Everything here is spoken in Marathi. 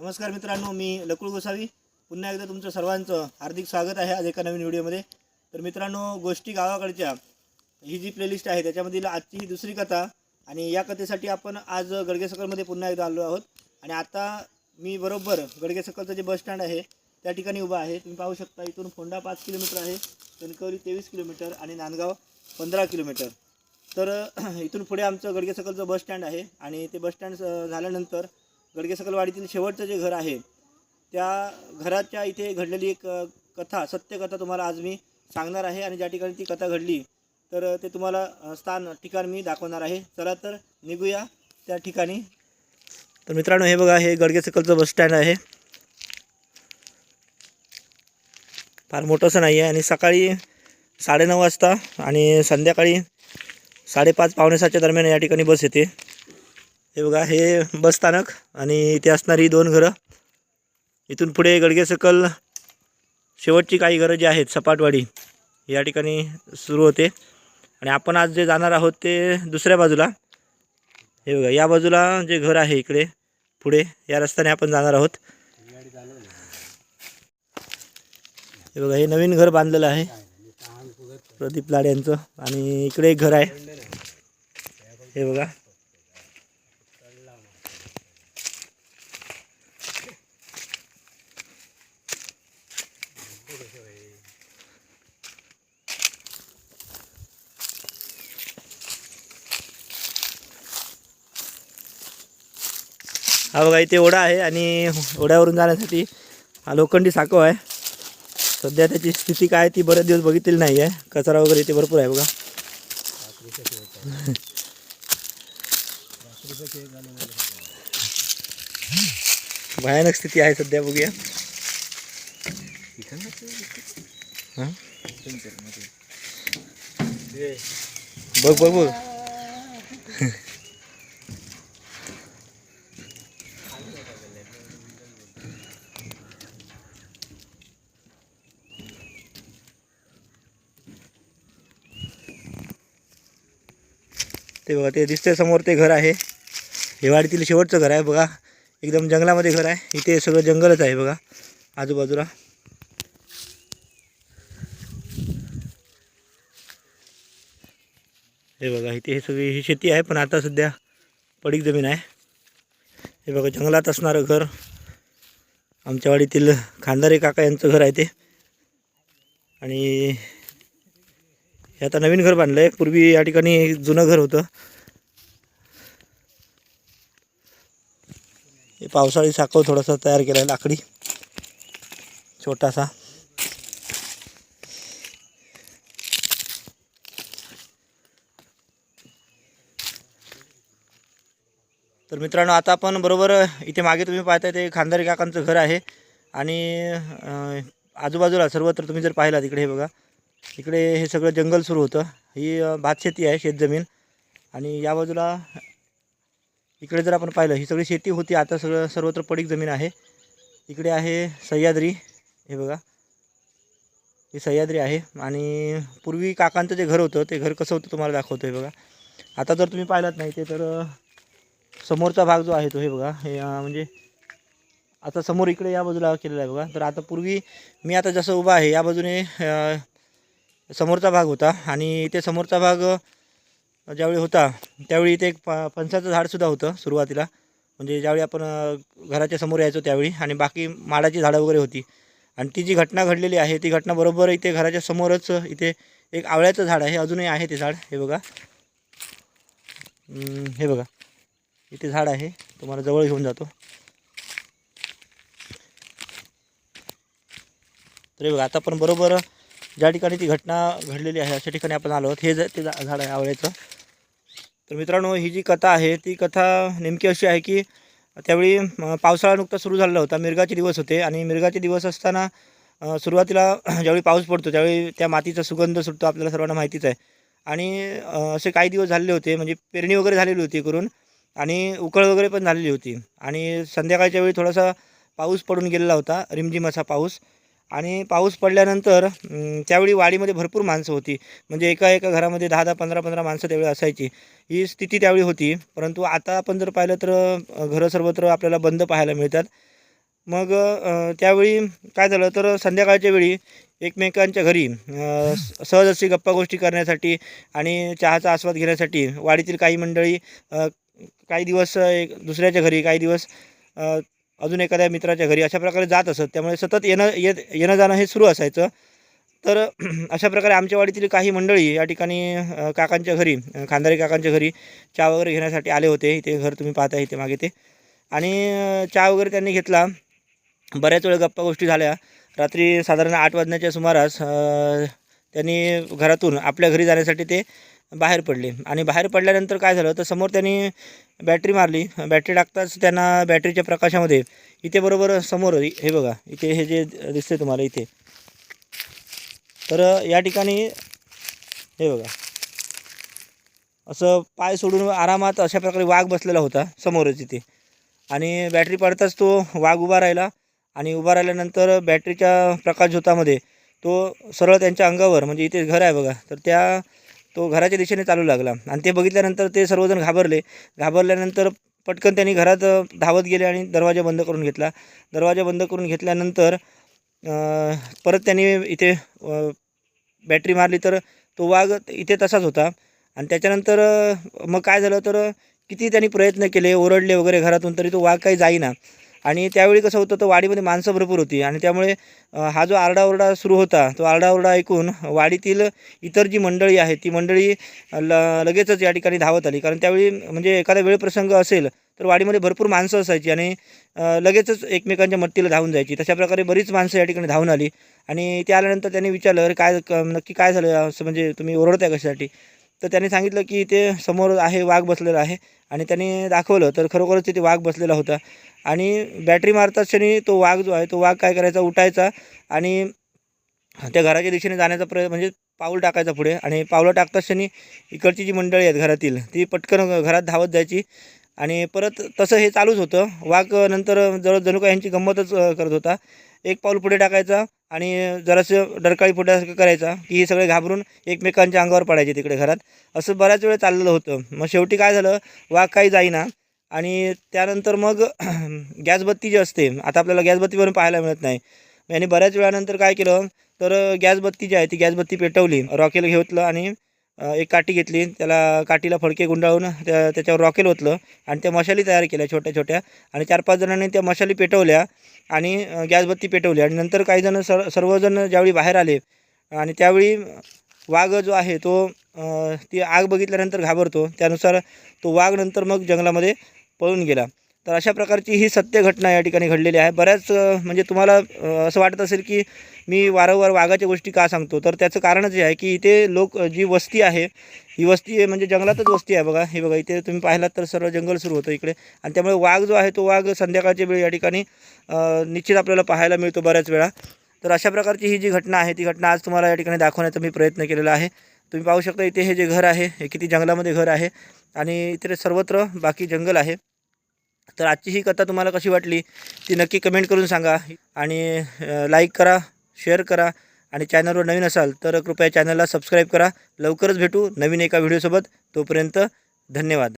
नमस्कार मित्रांनो मी लकुळ गोसावी. पुन्हा एकदा तुमचं सर्वांचं हार्दिक स्वागत आहे आज एका नवीन व्हिडिओमध्ये. तर मित्रांनो गोष्टी गावाकडच्या ही जी प्लेलिस्ट आहे त्याच्यामधील आजची ही दुसरी कथा आणि या कथेसाठी आपण आज गडगेसकलमध्ये पुन्हा एकदा आलो आहोत. आणि आता मी बरोबर गडगेसकलचं जे बस स्टँड आहे त्या ठिकाणी उभा आहे. तुम्ही पाहू शकता इथून फोंडा पाच किलोमीटर आहे कणकवली तेवीस किलोमीटर आणि नांदगाव पंधरा किलोमीटर. तर इथून पुढे आमचं गडगेसकलचं बस स्टँड आहे आणि ते बस स्टँड झाल्यानंतर गडगेसकलवाडीतील शेवटचं जे घर आहे त्या घराच्या इथे घडलेली एक कथा सत्यकथा तुम्हाला आज मी सांगणार आहे आणि ज्या ठिकाणी ती कथा घडली तर ते तुम्हाला स्थान ठिकाण मी दाखवणार आहे. चला तर निघूया त्या ठिकाणी. तर मित्रांनो हे बघा हे गडगे सकलचं बस स्टँड आहे. फार मोठंसं नाही आहे आणि सकाळी साडेनऊ वाजता आणि संध्याकाळी साडेपाच पावणेसाच्या दरम्यान या ठिकाणी बस येते. हे बघा हे बस स्थानक आणि इथे असणारी दोन घरं. इथून पुढे गडगे सकल शेवटची काही घरं जी आहेत सपाटवाडी या ठिकाणी सुरू होते. आणि आपण आज जे जाणार आहोत ते दुसऱ्या बाजूला. हे बघा या बाजूला जे घर आहे इकडे पुढे या रस्त्याने आपण जाणार आहोत. हे बघा हे नवीन घर बांधलेलं आहे. प्रदीप लाड यांचं आणि इकडे एक घर आहे. हे बघा हा बघा इथे ओढा आहे आणि ओढ्यावरून जाण्यासाठी हा लोखंडी साको आहे. सध्या त्याची स्थिती काय ती बरेच दिवस बघितलेली नाही आहे. कचरा वगैरे इथे भरपूर आहे बघा. भयानक स्थिती आहे सध्या बघूया. बघ बघ बघ. ते बघा ते दिसतंय समोर ते घर आहे. हेवाडीतील शेवटचं घर आहे बघा. एकदम जंगलामध्ये घर आहे. इथे सगळं जंगलच आहे बघा आजूबाजूला. हे बघा इथे हे सगळी ही शेती आहे पण आता सध्या पडीक जमीन आहे. हे बघा जंगलात असणारं घर. आमच्या वाडीतील खांदारे काका यांचं घर आहे ते. आणि हे आता नवीन घर बांधलं आहे पूर्वी या ठिकाणी जुनं घर होतं. हे पावसाळी साखव थोडासा तयार केला आहे लाकडी. छोटासा. तर मित्रांनो आता आपण बरोबर इथे मागे तुम्ही पाहताय ते खांदारी काकांचं घर आहे. आणि आजूबाजूला सर्वत्र तुम्ही जर पाहिला तिकडे हे बघा. इकडे हे सगळं जंगल सुरू होतं. ही भातशेती आहे शेतजमीन आणि या बाजूला इकडे जर आपण पाहिलं ही सगळी शेती होती. आता सगळं सर्वत्र पडीक जमीन आहे. इकडे आहे सह्याद्री. हे बघा. ही सह्याद्री आहे. आणि पूर्वी काकांचं जे घर होतं ते घर कसं होतं तुम्हाला दाखवतो आहे बघा. आता जर तुम्ही पाहिलात नाही ते तर समोरचा भाग जो आहे तो हे बघा. हे म्हणजे आता समोर इकडे या बाजूला केलेला आहे बघा. तर आता पूर्वी मी आता जसं उभा आहे या बाजूने समोरचा भाग होता आणि इथे समोरचा भाग ज्यावेळी होता त्यावेळी इथे एक प फणसाचं झाडसुद्धा होतं सुरुवातीला. म्हणजे ज्यावेळी आपण घराच्या समोर यायचो त्यावेळी आणि बाकी माडाची झाडं वगैरे होती. आणि ती जी घटना घडलेली आहे ती घटना बरोबर इथे घराच्या समोरच इथे एक आवळ्याचं झाड आहे अजूनही आहे ते झाड. हे बघा. हे बघा. इथे झाड आहे तुम्हाला जवळ घेऊन जातो. तर हे बघा आता पण बरोबर ज्या ठिकाणी ती घटना घडलेली आहे अशा ठिकाणी आपण आलो आहोत. हे ज ते झा- झाड आहे आवळ्याचं. तर मित्रांनो ही जी कथा आहे ती कथा नेमकी अशी आहे की त्यावेळी पावसाळा नुकता सुरू झालेला होता. मिरगाचे दिवस होते आणि मिरगाचे दिवस असताना सुरुवातीला ज्यावेळी पाऊस पडतो त्यावेळी त्या मातीचा सुगंध सुटतो आपल्याला सर्वांना माहितीच आहे. आणि असे काही दिवस झालेले होते म्हणजे पेरणी वगैरे झालेली होती करून आणि उकळ वगैरे पण झालेली होती. आणि संध्याकाळच्या वेळी थोडासा पाऊस पडून गेलेला होता रिमझिम असा पाऊस. आणि पाऊस पडल्यानंतर त्यावेळी वाडीमध्ये भरपूर माणसं होती. म्हणजे एका एका घरामध्ये दहा दहा पंधरा पंधरा माणसं त्यावेळी असायची. ही स्थिती त्यावेळी होती. परंतु आता आपण जर पाहिलं तर घरं सर्वत्र आपल्याला बंद पाहायला मिळतात. मग त्यावेळी काय झालं तर संध्याकाळच्या वेळी एकमेकांच्या घरी स- सहज अशी गप्पा गोष्टी करण्यासाठी आणि चहाचा आस्वाद घेण्यासाठी वाडीतील काही मंडळी काही दिवस एक दुसऱ्याच्या घरी काही दिवस अजून एखाद्या मित्राच्या घरी अशा प्रकारे जात असत त्यामुळे सतत येणं येत येणं जाणं हे सुरू असायचं. तर अशा प्रकारे आमच्या वाडीतील काही मंडळी या ठिकाणी काकांच्या घरी खांदारी काकांच्या घरी चहा वगैरे घेण्यासाठी आले होते. इथे घर तुम्ही पाहता इथे मागे ते. आणि चहा वगैरे त्यांनी घेतला. बऱ्याच वेळ गप्पा गोष्टी झाल्या. रात्री साधारण आठ वाजण्याच्या सुमारास त्यांनी घरातून आपल्या घरी जाण्यासाठी ते बाहेर पडले. आणि बाहेर पडल्यानंतर काय झालं? तर समोर त्यांनी बॅटरी मारली. बॅटरी टाकताच त्यांना बॅटरीच्या प्रकाशामध्ये इथे बरोबर समोर हे बघा इथे हे जे दिसते तुम्हाला इथे. तर या ठिकाणी हे बघा असं पाय सोडून आरामात अशा प्रकारे वाघ बसलेला होता समोरच इथे. आणि बॅटरी पडताच तो वाघ उभा राहिला. आणि उभा राहिल्यानंतर बॅटरीच्या प्रकाशझोतामध्ये तो सरळ त्यांच्या अंगावर म्हणजे इथे घर आहे बघा तर त्या तो घराच्या दिशेने चालू लागला. आणि ते बघितल्यानंतर ते सर्वजण घाबरले. घाबरल्यानंतर पटकन त्यांनी घरात धावत गेले आणि दरवाजा बंद करून घेतला. दरवाजा बंद करून घेतल्यानंतर परत त्यांनी इथे बॅटरी मारली तर तो वाघ इथे तसाच होता. आणि त्याच्यानंतर मग काय झालं तर किती त्यांनी प्रयत्न केले ओरडले वगैरे घरातून तरी तो वाघ काही जाईना. आणि त्यावेळी कसं होतं तर वाडीमध्ये माणसं भरपूर होती. आणि त्यामुळे हा जो आरडाओरडा सुरू होता तो आरडाओरडा ऐकून वाडीतील इतर जी मंडळी आहे ती मंडळी ल लगेचच या ठिकाणी धावत आली. कारण त्यावेळी म्हणजे एखादा वेळप्रसंग असेल तर वाडीमध्ये भरपूर माणसं असायची आणि लगेचच एकमेकांच्या मट्टीला धावून जायची. तशा प्रकारे बरीच माणसं या ठिकाणी धावून आली. आणि ते आल्यानंतर त्यांनी विचारलं अरे काय नक्की काय झालं? असं म्हणजे तुम्ही ओरडताय कशासाठी? तर त्यांनी सांगितलं की ते समोर आहे वाघ बसलेला आहे. आणि त्यांनी दाखवलं तर खरोखरच तिथे वाघ बसलेला होता. आणि बॅटरी मारताच क्षणी तो वाघ जो आहे तो वाघ काय करायचा उठायचा आणि त्या घराच्या दिशेने जाण्याचा प्रय म्हणजे पाऊल टाकायचा पुढे. आणि पावलं टाकताच क्षणी इकडची जी मंडळी आहेत घरातील ती पटकन घरात धावत जायची. आणि परत तसं हे चालूच होतं. वाघ नंतर जवळ जणू काय यांची गंमतच करत होता. एक पाऊल पुढे टाकायचा आणि जरासं डरकाळी पुढे करायचा की हे सगळे घाबरून एकमेकांच्या अंगावर पडायचे तिकडे घरात. असं बऱ्याच वेळ चाललेलं होतं. मग शेवटी काय झालं? वाघ काही जाईना. आणि त्यानंतर मग गॅसबत्ती जी असते आता आपल्याला गॅसबत्तीवरून पाहायला मिळत नाही. यांनी बऱ्याच वेळानंतर काय केलं? तर गॅसबत्ती जी आहे ती गॅसबत्ती पेटवली. रॉकेल घेतलं आणि एक काठी घेतली. त्याला काठीला फडके गुंडाळून त्या त्याच्यावर रॉकेल ओतलं आणि त्या मशाली तयार केल्या छोट्या छोट्या. आणि चार पाच जणांनी त्या मशाली पेटवल्या आणि गॅसबत्ती पेटवली. आणि नंतर काही जण सर सर्वजण ज्यावेळी बाहेर आले आणि त्यावेळी वाघ जो आहे तो ती आग बघितल्यानंतर घाबरतो. त्यानुसार तो वाघ नंतर मग जंगलामध्ये पळून गेला. तर अशा प्रकारची ही सत्य घटना या ठिकाणी घडलेली आहे. बऱ्याच म्हणजे तुम्हाला असं वाटत असेल की मी वारंवार वाघाच्या गोष्टी का सांगतो? तर त्याचं कारणच हे आहे की इथे लोक जी वस्ती आहे ही वस्ती आहे म्हणजे जंगलातच वस्ती आहे बघा. हे बघा इथे तुम्ही पाहिलात तर सर्व जंगल सुरू होतं इकडे. आणि त्यामुळे वाघ जो आहे तो वाघ संध्याकाळच्या वेळी या ठिकाणी निश्चित आपल्याला पाहायला मिळतो बऱ्याच वेळा. तर अशा प्रकारची ही जी घटना आहे ती घटना आज तुम्हाला या ठिकाणी दाखवण्याचा मी प्रयत्न केलेला आहे. तुम्ही पाहू शकता इथे हे जे घर आहे हे किती जंगलामध्ये घर आहे. आणि इथे सर्वत्र बाकी जंगल आहे. तर आजची ही कथा तुम्हाला कशी वाटली ती नक्की कमेंट करून सांगा. आणि लाईक करा शेअर करा. आणि चॅनलवर नवीन असाल तर कृपया चॅनलला सबस्क्राईब करा. लवकरच भेटू नवीन एका व्हिडिओसोबत तोपर्यंत धन्यवाद.